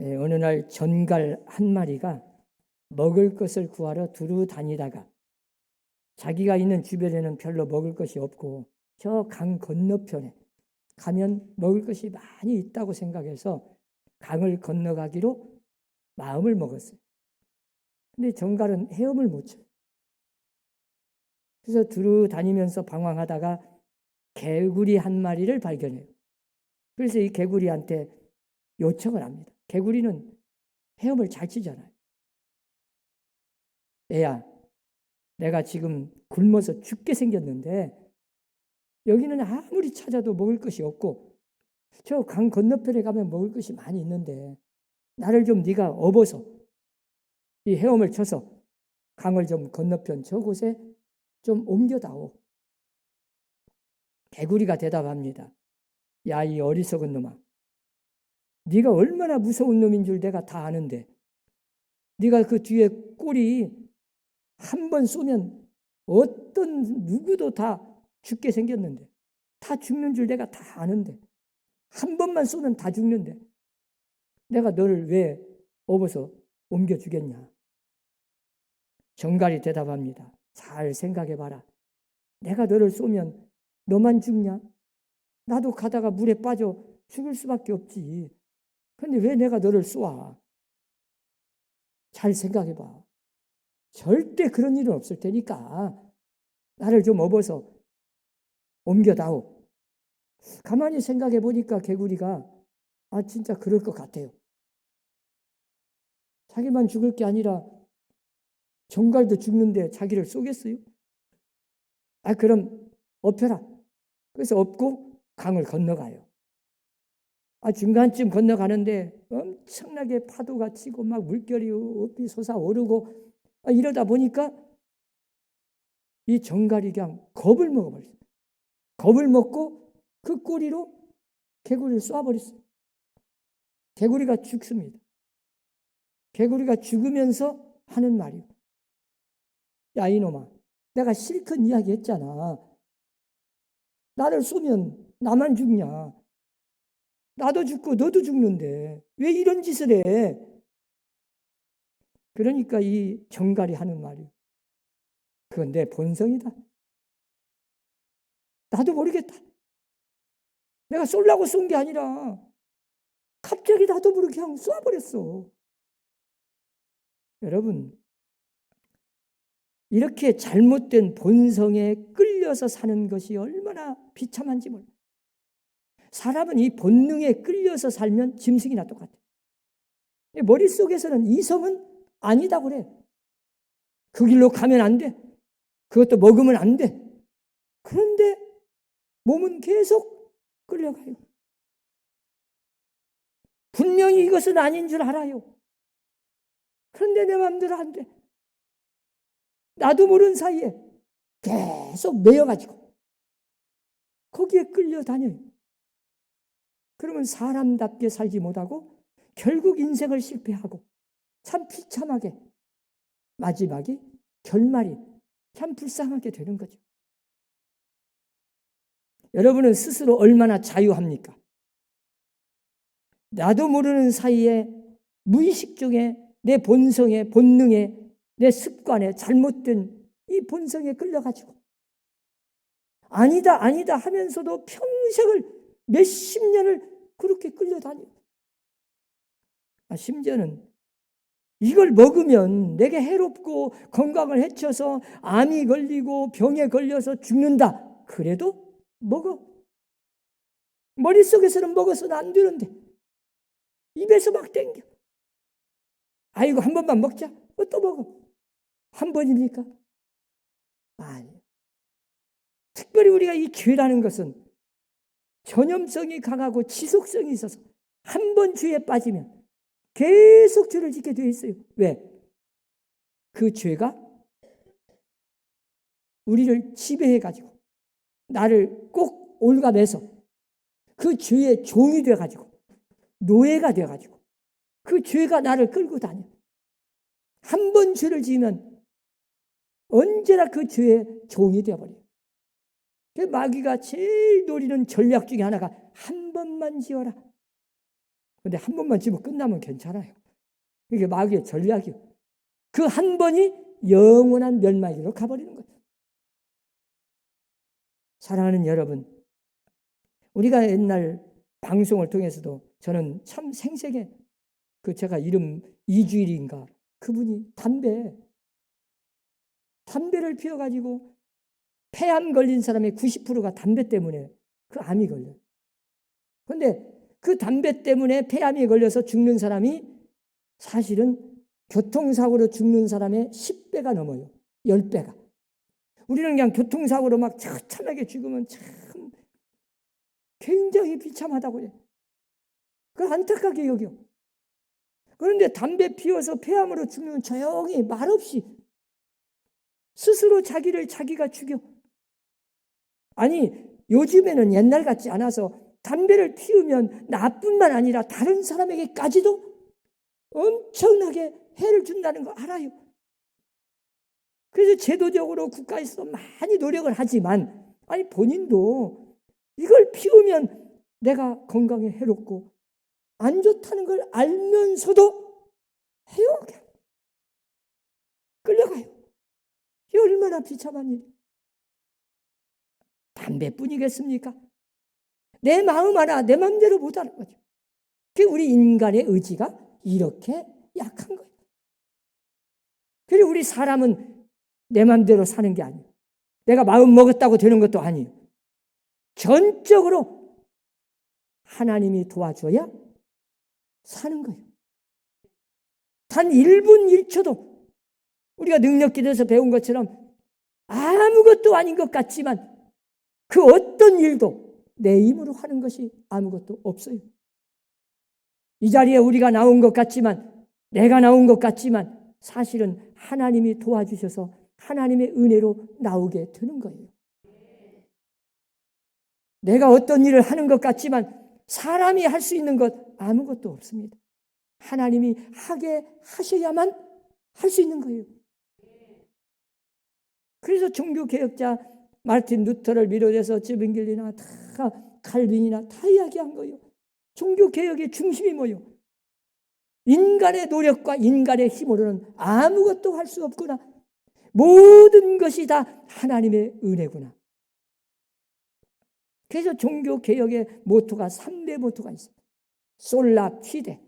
예, 어느 날 전갈 한 마리가 먹을 것을 구하러 두루 다니다가 자기가 있는 주변에는 별로 먹을 것이 없고 저 강 건너편에 가면 먹을 것이 많이 있다고 생각해서 강을 건너가기로 마음을 먹었어요. 근데 정갈은 헤엄을 못 쳐요. 그래서 두루 다니면서 방황하다가 개구리 한 마리를 발견해요. 그래서 이 개구리한테 요청을 합니다. 개구리는 헤엄을 잘 치잖아요. 애야, 내가 지금 굶어서 죽게 생겼는데 여기는 아무리 찾아도 먹을 것이 없고 저 강 건너편에 가면 먹을 것이 많이 있는데 나를 좀 네가 업어서 이 헤엄을 쳐서 강을 좀 건너편 저곳에 좀 옮겨다오. 개구리가 대답합니다. 야, 이 어리석은 놈아. 네가 얼마나 무서운 놈인 줄 내가 다 아는데 네가 그 뒤에 꼬리 한 번 쏘면 어떤 누구도 다 죽게 생겼는데 다 죽는 줄 내가 다 아는데 한 번만 쏘면 다 죽는데 내가 너를 왜 업어서 옮겨 주겠냐? 정갈이 대답합니다. 잘 생각해 봐라. 내가 너를 쏘면 너만 죽냐? 나도 가다가 물에 빠져 죽을 수밖에 없지. 근데 왜 내가 너를 쏘아? 잘 생각해 봐. 절대 그런 일은 없을 테니까 나를 좀 업어서 옮겨다오. 가만히 생각해 보니까 개구리가 아 진짜 그럴 것 같아요. 자기만 죽을 게 아니라 정갈도 죽는데 자기를 쏘겠어요? 아 그럼 업혀라. 그래서 업고 강을 건너가요. 아 중간쯤 건너가는데 엄청나게 파도가 치고 막 물결이 엎이 솟아오르고 아, 이러다 보니까 이 정갈이 그냥 겁을 먹어버렸어요. 겁을 먹고 그 꼬리로 개구리를 쏴버렸어요. 개구리가 죽습니다. 개구리가 죽으면서 하는 말이요. 야, 이놈아. 내가 실컷 이야기 했잖아. 나를 쏘면 나만 죽냐. 나도 죽고 너도 죽는데 왜 이런 짓을 해? 그러니까 이 정갈이 하는 말이 그건 내 본성이다. 나도 모르겠다. 내가 쏠라고 쏜 게 아니라 갑자기 나도 모르게 그냥 쏴버렸어. 여러분, 이렇게 잘못된 본성에 끌려서 사는 것이 얼마나 비참한지 몰라. 사람은 이 본능에 끌려서 살면 짐승이나 똑같아. 머릿속에서는 이성은 아니다 그래. 그 길로 가면 안 돼. 그것도 먹으면 안 돼. 그런데 몸은 계속 끌려가요. 분명히 이것은 아닌 줄 알아요. 그런데 내 마음대로 안 돼. 나도 모르는 사이에 계속 매여가지고 거기에 끌려다녀요. 그러면 사람답게 살지 못하고 결국 인생을 실패하고 참 비참하게 마지막이 결말이 참 불쌍하게 되는 거죠. 여러분은 스스로 얼마나 자유합니까? 나도 모르는 사이에 무의식 중에 내 본성에, 본능에, 내 습관에 잘못된 이 본성에 끌려가지고 아니다, 아니다 하면서도 평생을 몇십 년을 그렇게 끌려다녀. 아, 심지어는 이걸 먹으면 내게 해롭고 건강을 해쳐서 암이 걸리고 병에 걸려서 죽는다. 그래도 먹어. 머릿속에서는 먹어서는 안 되는데 입에서 막 땡겨. 아이고 한 번만 먹자. 어, 또 먹어. 한 번입니까? 아니. 특별히 우리가 이 죄라는 것은 전염성이 강하고 지속성이 있어서 한 번 죄에 빠지면 계속 죄를 짓게 되어 있어요. 왜? 그 죄가 우리를 지배해 가지고 나를 꼭 올가매서 그 죄의 종이 돼 가지고 노예가 돼 가지고 그 죄가 나를 끌고 다녀. 한 번 죄를 지으면 언제나 그 죄의 종이 되어 버려요. 그 마귀가 제일 노리는 전략 중에 하나가 한 번만 지어라. 근데 한 번만 집어 끝나면 괜찮아요. 이게 마귀의 전략이요. 그 한 번이 영원한 멸망으로 가버리는 거예요. 사랑하는 여러분, 우리가 옛날 방송을 통해서도 저는 참 생생해 그 제가 이름 이주일인가 그분이 담배 담배를 피워가지고 폐암 걸린 사람의 90%가 담배 때문에 그 암이 걸려요. 그런데 그 담배 때문에 폐암이 걸려서 죽는 사람이 사실은 교통사고로 죽는 사람의 10배가 넘어요. 10배가. 우리는 그냥 교통사고로 막 처참하게 죽으면 참 굉장히 비참하다고 해요. 그걸 안타깝게 여겨. 그런데 담배 피워서 폐암으로 죽는 조용히 말없이 스스로 자기를 자기가 죽여. 아니, 요즘에는 옛날 같지 않아서 담배를 피우면 나뿐만 아니라 다른 사람에게까지도 엄청나게 해를 준다는 거 알아요. 그래서 제도적으로 국가에서도 많이 노력을 하지만, 아니, 본인도 이걸 피우면 내가 건강에 해롭고 안 좋다는 걸 알면서도 해요. 끌려가요. 이게 얼마나 비참한 일이에요. 담배뿐이겠습니까? 내 마음 하나 내 마음대로 못하는 거죠. 그 우리 인간의 의지가 이렇게 약한 거예요. 그리고 우리 사람은 내 마음대로 사는 게 아니에요. 내가 마음 먹었다고 되는 것도 아니에요. 전적으로 하나님이 도와줘야 사는 거예요. 단 1분 1초도 우리가 능력 기도에서 배운 것처럼 아무것도 아닌 것 같지만 그 어떤 일도 내 힘으로 하는 것이 아무것도 없어요. 이 자리에 우리가 나온 것 같지만 내가 나온 것 같지만 사실은 하나님이 도와주셔서 하나님의 은혜로 나오게 되는 거예요. 내가 어떤 일을 하는 것 같지만 사람이 할 수 있는 것 아무것도 없습니다. 하나님이 하게 하셔야만 할 수 있는 거예요. 그래서 종교 개혁자 마르틴 루터를 비롯해서 지빙길리나 다 칼빈이나 다 이야기한 거예요. 종교 개혁의 중심이 뭐요? 인간의 노력과 인간의 힘으로는 아무것도 할 수 없구나. 모든 것이 다 하나님의 은혜구나. 그래서 종교 개혁의 모토가 3대 모토가 있습니다. 솔라 피데.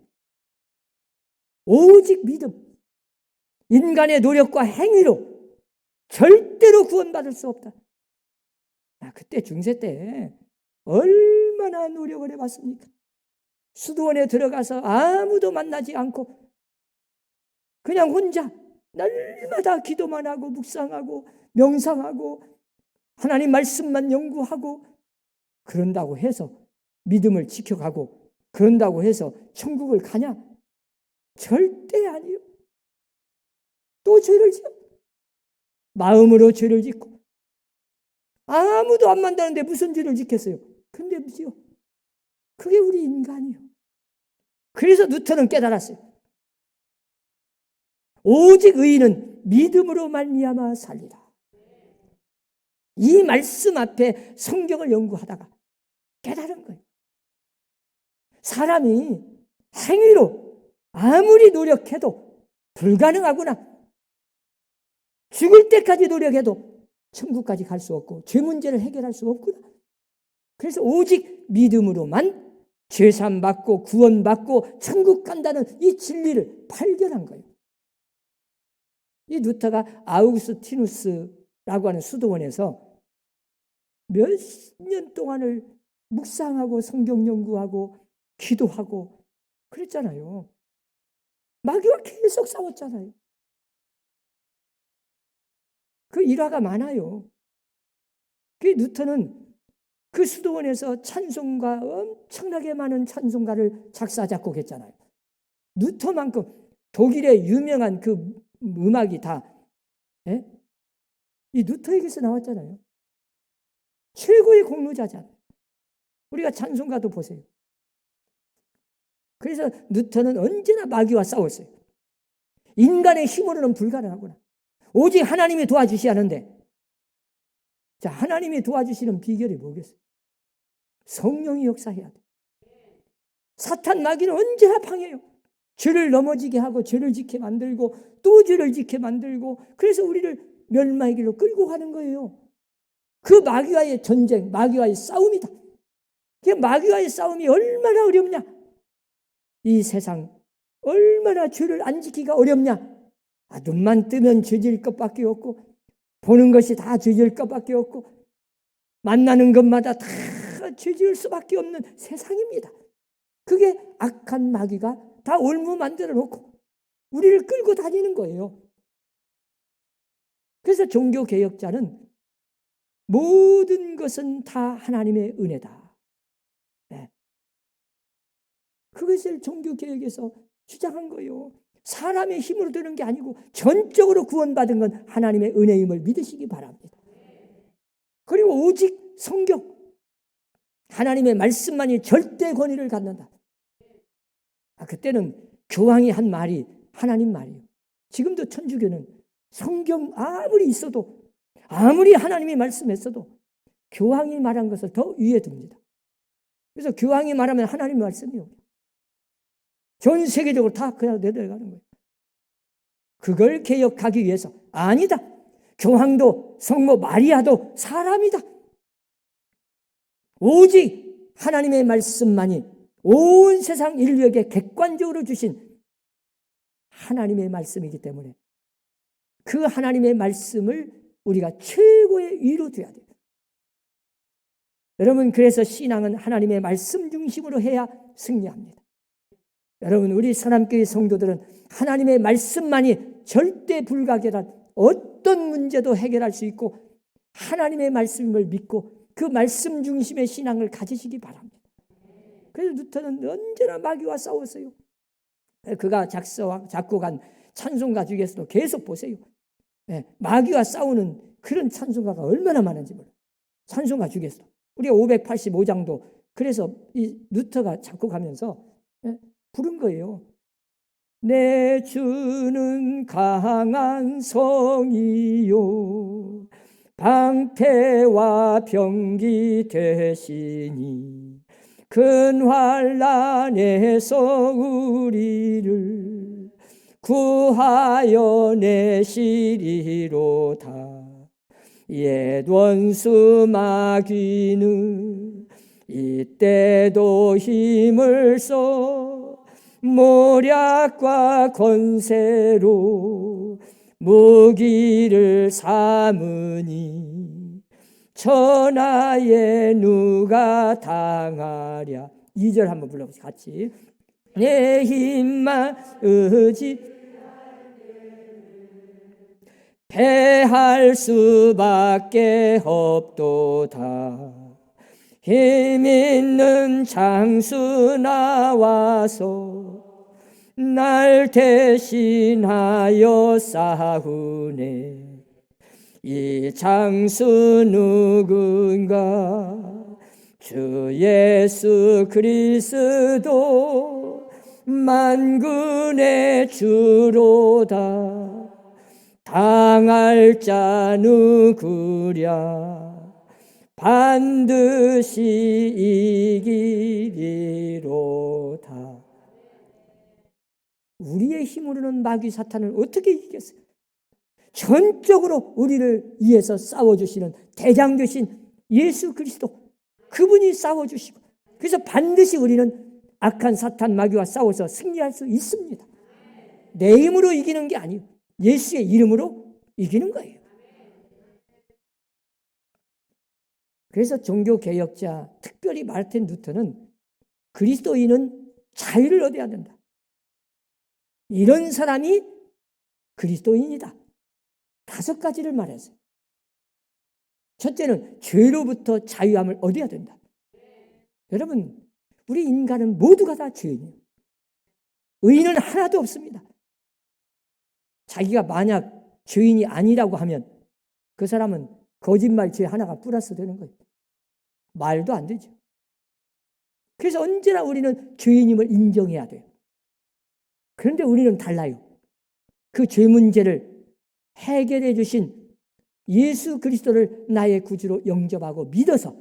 오직 믿음. 인간의 노력과 행위로 절대로 구원받을 수 없다. 아, 그때 중세 때 얼마나 노력을 해봤습니까? 수도원에 들어가서 아무도 만나지 않고 그냥 혼자 날마다 기도만 하고 묵상하고 명상하고 하나님 말씀만 연구하고 그런다고 해서 믿음을 지켜가고 그런다고 해서 천국을 가냐? 절대 아니요. 또 죄를 지어. 마음으로 죄를 짓고 아무도 안 만나는데 무슨 죄를 짓겠어요? 근데 무지요. 그게 우리 인간이요. 그래서 누터는 깨달았어요. 오직 의인은 믿음으로 말미암아 살리라. 이 말씀 앞에 성경을 연구하다가 깨달은 거예요. 사람이 행위로 아무리 노력해도 불가능하구나. 죽을 때까지 노력해도 천국까지 갈 수 없고 죄 문제를 해결할 수 없구나. 그래서 오직 믿음으로만 죄산 받고 구원 받고 천국 간다는 이 진리를 발견한 거예요. 이 루터가 아우구스티누스라고 하는 수도원에서 몇 년 동안을 묵상하고 성경 연구하고 기도하고 그랬잖아요. 마귀와 계속 싸웠잖아요. 그 일화가 많아요. 그 루터는 그 수도원에서 찬송가 엄청나게 많은 찬송가를 작사 작곡했잖아요. 루터만큼 독일의 유명한 그 음악이 다 예? 이 루터에게서 나왔잖아요. 최고의 공로자잖아요. 우리가 찬송가도 보세요. 그래서 루터는 언제나 마귀와 싸웠어요. 인간의 힘으로는 불가능하구나. 오직 하나님이 도와주셔야 하는데, 자, 하나님이 도와주시는 비결이 뭐겠어요? 성령이 역사해야 돼. 사탄 마귀는 언제나 방해요. 죄를 넘어지게 하고 죄를 지게 만들고 또 죄를 지게 만들고 그래서 우리를 멸망의 길로 끌고 가는 거예요. 그 마귀와의 전쟁, 마귀와의 싸움이다. 그 마귀와의 싸움이 얼마나 어렵냐? 이 세상 얼마나 죄를 안 지키기가 어렵냐? 아, 눈만 뜨면 죄질 것밖에 없고 보는 것이 다 죄질 것밖에 없고 만나는 것마다 다 죄질 수밖에 없는 세상입니다. 그게 악한 마귀가 다 올무 만들어 놓고 우리를 끌고 다니는 거예요. 그래서 종교 개혁자는 모든 것은 다 하나님의 은혜다. 네. 그것을 종교 개혁에서 주장한 거예요. 사람의 힘으로 되는 게 아니고 전적으로 구원받은 건 하나님의 은혜임을 믿으시기 바랍니다. 그리고 오직 성경 하나님의 말씀만이 절대 권위를 갖는다. 아, 그때는 교황이 한 말이 하나님 말이에요. 지금도 천주교는 성경 아무리 있어도 아무리 하나님이 말씀했어도 교황이 말한 것을 더 위에 둡니다. 그래서 교황이 말하면 하나님 말씀이요. 전 세계적으로 다 그냥 내려가는 거예요. 그걸 개혁하기 위해서 아니다. 교황도 성모 마리아도 사람이다. 오직 하나님의 말씀만이 온 세상 인류에게 객관적으로 주신 하나님의 말씀이기 때문에 그 하나님의 말씀을 우리가 최고의 위로 둬야 돼요. 여러분, 그래서 신앙은 하나님의 말씀 중심으로 해야 승리합니다. 여러분, 우리 사람교회 성도들은 하나님의 말씀만이 절대 불가결한 어떤 문제도 해결할 수 있고 하나님의 말씀을 믿고 그 말씀 중심의 신앙을 가지시기 바랍니다. 그래서 루터는 언제나 마귀와 싸웠어요. 그가 작서, 작곡한 찬송가 중에서도 계속 보세요. 네, 마귀와 싸우는 그런 찬송가가 얼마나 많은지 몰라요. 찬송가 중에서. 우리가 585장도 그래서 이 루터가 작곡하면서 네, 부른 거예요. 내 주는 강한 성이요 방패와 병기 되시니 큰 환란에서 우리를 구하여 내시리로다 옛 원수 마귀는 이때도 힘을 써 모략과 권세로 무기를 삼으니 천하에 누가 당하랴? 2절 한번 불러보세요. 같이. 내 힘만 의지 패할 수밖에 없도다. 힘 있는 장수 나와서 날 대신하여 싸우네. 이 장수 누군가? 주 예수 그리스도 만군의 주로다. 당할 자 누구랴? 반드시 이기리로다 우리의 힘으로는 마귀 사탄을 어떻게 이기겠어요? 전적으로 우리를 위해서 싸워주시는 대장 되신 예수 그리스도 그분이 싸워주시고 그래서 반드시 우리는 악한 사탄 마귀와 싸워서 승리할 수 있습니다. 내 힘으로 이기는 게 아니에요. 예수의 이름으로 이기는 거예요. 그래서 종교 개혁자 특별히 마르틴 루터는 그리스도인은 자유를 얻어야 된다. 이런 사람이 그리스도인이다. 다섯 가지를 말했어요. 첫째는 죄로부터 자유함을 얻어야 된다. 여러분, 우리 인간은 모두가 다 죄인이에요. 의인은 하나도 없습니다. 자기가 만약 죄인이 아니라고 하면 그 사람은 거짓말 죄 하나가 플러스 되는 거예요. 말도 안 되죠. 그래서 언제나 우리는 죄인임을 인정해야 돼요. 그런데 우리는 달라요. 그 죄 문제를 해결해 주신 예수 그리스도를 나의 구주로 영접하고 믿어서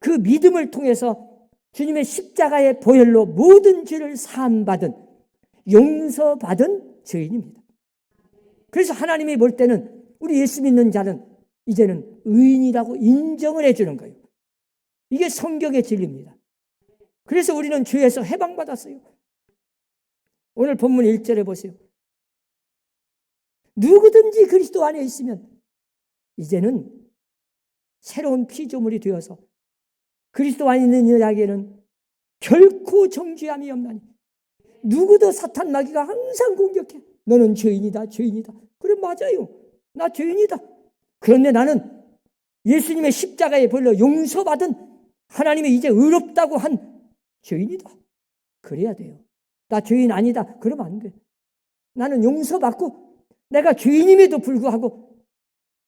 그 믿음을 통해서 주님의 십자가의 보혈로 모든 죄를 사함받은 용서받은 죄인입니다. 그래서 하나님이 볼 때는 우리 예수 믿는 자는 이제는 의인이라고 인정을 해주는 거예요. 이게 성경의 진리입니다. 그래서 우리는 죄에서 해방받았어요. 오늘 본문 1절에 보세요. 누구든지 그리스도 안에 있으면 이제는 새로운 피조물이 되어서 그리스도 안에 있는 자에게는 결코 정죄함이 없나니 누구도 사탄 마귀가 항상 공격해. 너는 죄인이다, 죄인이다. 그래 맞아요. 나 죄인이다. 그런데 나는 예수님의 십자가에 벌려 용서받은 하나님이 이제 의롭다고 한 죄인이다. 그래야 돼요. 나 죄인 아니다. 그러면 안 돼. 나는 용서받고 내가 죄인임에도 불구하고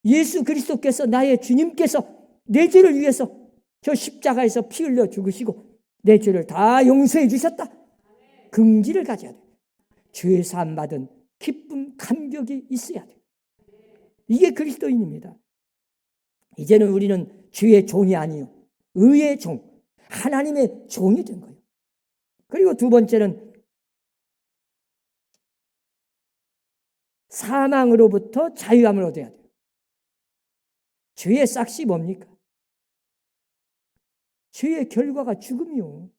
예수 그리스도께서 나의 주님께서 내 죄를 위해서 저 십자가에서 피 흘려 죽으시고 내 죄를 다 용서해 주셨다. 긍지를 가져야 돼. 죄 사함 받은 기쁨, 감격이 있어야 돼. 이게 그리스도인입니다. 이제는 우리는 주의 종이 아니요. 의의 종, 하나님의 종이 된 거예요. 그리고 두 번째는 사망으로부터 자유함을 얻어야 돼요. 죄의 싹이 뭡니까? 죄의 결과가 죽음이요.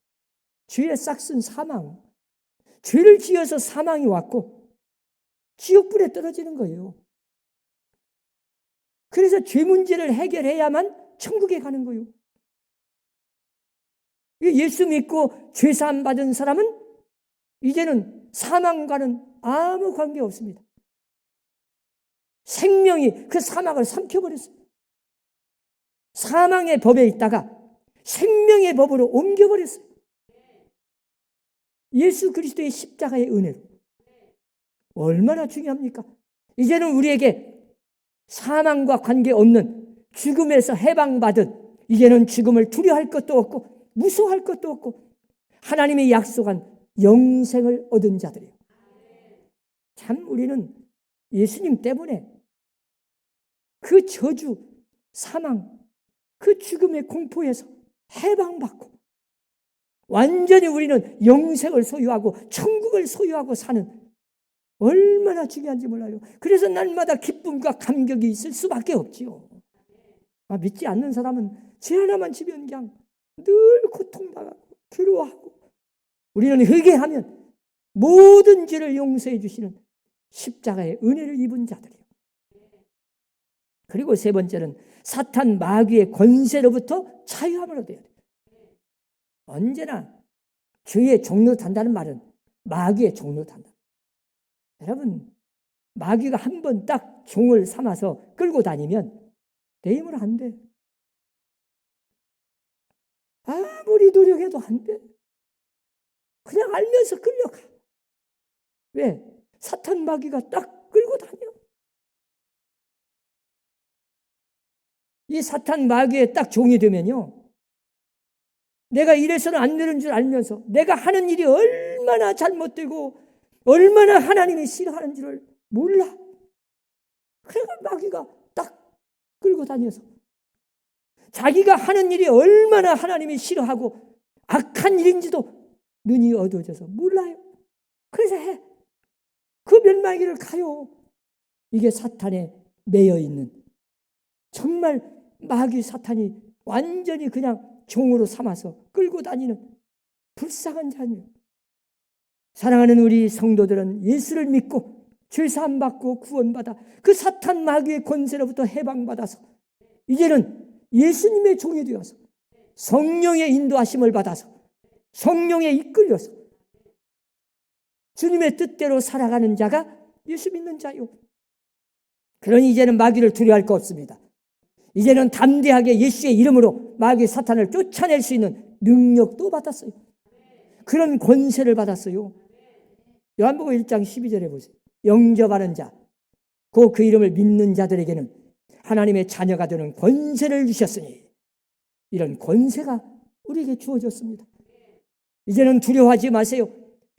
죄의 싹은 사망. 죄를 지어서 사망이 왔고 지옥불에 떨어지는 거예요. 그래서 죄 문제를 해결해야만 천국에 가는 거예요. 예수 믿고 죄 사함 받은 사람은 이제는 사망과는 아무 관계 없습니다. 생명이 그 사망을 삼켜버렸어요. 사망의 법에 있다가 생명의 법으로 옮겨버렸어요. 예수 그리스도의 십자가의 은혜로. 얼마나 중요합니까? 이제는 우리에게 사망과 관계없는 죽음에서 해방받은 이제는 죽음을 두려워할 것도 없고 무서워할 것도 없고 하나님의 약속한 영생을 얻은 자들이에요. 참 우리는 예수님 때문에 그 저주, 사망, 그 죽음의 공포에서 해방받고 완전히 우리는 영생을 소유하고 천국을 소유하고 사는 얼마나 중요한지 몰라요. 그래서 날마다 기쁨과 감격이 있을 수밖에 없지요. 아, 믿지 않는 사람은 죄 하나만 지면 그냥 늘 고통당하고 괴로워하고 우리는 회개하면 모든 죄를 용서해 주시는 십자가의 은혜를 입은 자들이에요. 그리고 세 번째는 사탄 마귀의 권세로부터 자유함을 얻어야 돼요. 언제나 죄의 종로 탄다는 말은 마귀의 종로 탄다. 여러분, 마귀가 한 번 딱 종을 삼아서 끌고 다니면 내 힘으로 안 돼. 아무리 노력해도 안 돼. 그냥 알면서 끌려가. 왜? 사탄 마귀가 딱 끌고 다녀. 이 사탄 마귀의 딱 종이 되면요. 내가 이래서는 안 되는 줄 알면서 내가 하는 일이 얼마나 잘못되고 얼마나 하나님이 싫어하는 줄을 몰라. 그래서 마귀가 딱 끌고 다녀서 자기가 하는 일이 얼마나 하나님이 싫어하고 악한 일인지도 눈이 어두워져서 몰라요. 그래서 해. 그 멸망기를 가요. 이게 사탄에 매여 있는 정말 마귀 사탄이 완전히 그냥 종으로 삼아서 끌고 다니는 불쌍한 자녀. 사랑하는 우리 성도들은 예수를 믿고 죄사함 받고 구원받아 그 사탄 마귀의 권세로부터 해방받아서 이제는 예수님의 종이 되어서 성령의 인도하심을 받아서 성령에 이끌려서 주님의 뜻대로 살아가는 자가 예수 믿는 자요. 그러니 이제는 마귀를 두려워할 거 없습니다. 이제는 담대하게 예수의 이름으로 마귀 사탄을 쫓아낼 수 있는 능력도 받았어요. 그런 권세를 받았어요. 요한복음 1장 12절에 보세요. 영접하는 자, 그그 이름을 믿는 자들에게는 하나님의 자녀가 되는 권세를 주셨으니 이런 권세가 우리에게 주어졌습니다. 이제는 두려워하지 마세요.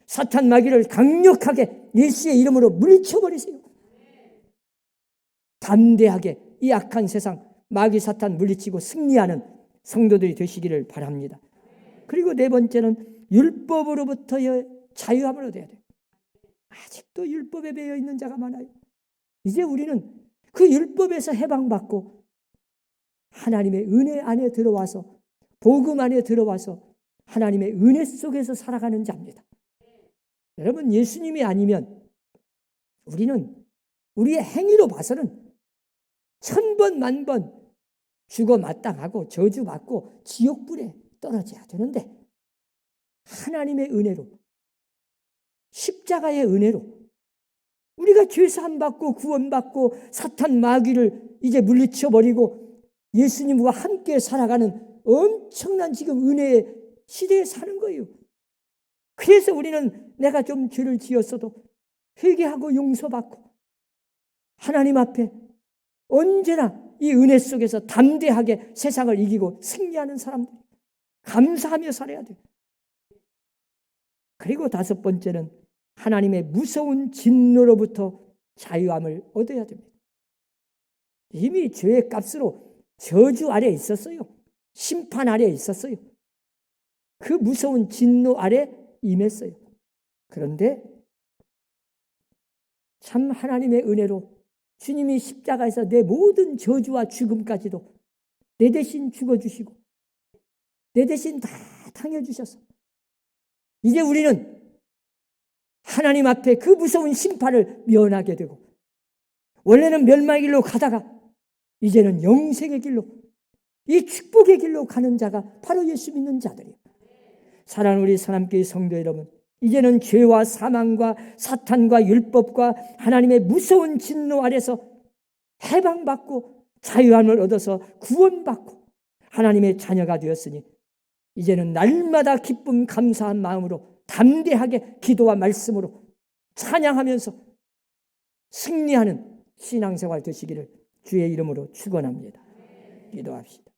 사탄 마귀를 강력하게 예수의 이름으로 물리쳐버리세요. 담대하게 이 악한 세상 마귀 사탄 물리치고 승리하는 성도들이 되시기를 바랍니다. 그리고 네 번째는 율법으로부터의 자유함을 얻어야 돼요. 아직도 율법에 매여 있는 자가 많아요. 이제 우리는 그 율법에서 해방받고 하나님의 은혜 안에 들어와서 복음 안에 들어와서 하나님의 은혜 속에서 살아가는 자입니다. 여러분 예수님이 아니면 우리는 우리의 행위로 봐서는 천 번 만 번 죽어 마땅하고 저주받고 지옥불에 떨어져야 되는데 하나님의 은혜로 십자가의 은혜로 우리가 죄사함 받고 구원받고 사탄 마귀를 이제 물리쳐 버리고 예수님과 함께 살아가는 엄청난 지금 은혜의 시대에 사는 거예요. 그래서 우리는 내가 좀 죄를 지었어도 회개하고 용서받고 하나님 앞에 언제나 이 은혜 속에서 담대하게 세상을 이기고 승리하는 사람들 감사하며 살아야 돼요. 그리고 다섯 번째는 하나님의 무서운 진노로부터 자유함을 얻어야 됩니다. 이미 죄의 값으로 저주 아래 있었어요. 심판 아래 있었어요. 그 무서운 진노 아래 임했어요. 그런데 참 하나님의 은혜로 주님이 십자가에서 내 모든 저주와 죽음까지도 내 대신 죽어주시고 내 대신 다 당해주셔서 이제 우리는 하나님 앞에 그 무서운 심판을 면하게 되고 원래는 멸망의 길로 가다가 이제는 영생의 길로 이 축복의 길로 가는 자가 바로 예수 믿는 자들이에요. 사랑하는 우리 사람교회 성도 여러분 이제는 죄와 사망과 사탄과 율법과 하나님의 무서운 진노 아래서 해방받고 자유함을 얻어서 구원받고 하나님의 자녀가 되었으니 이제는 날마다 기쁨 감사한 마음으로 담대하게 기도와 말씀으로 찬양하면서 승리하는 신앙생활 되시기를 주의 이름으로 축원합니다. 기도합시다.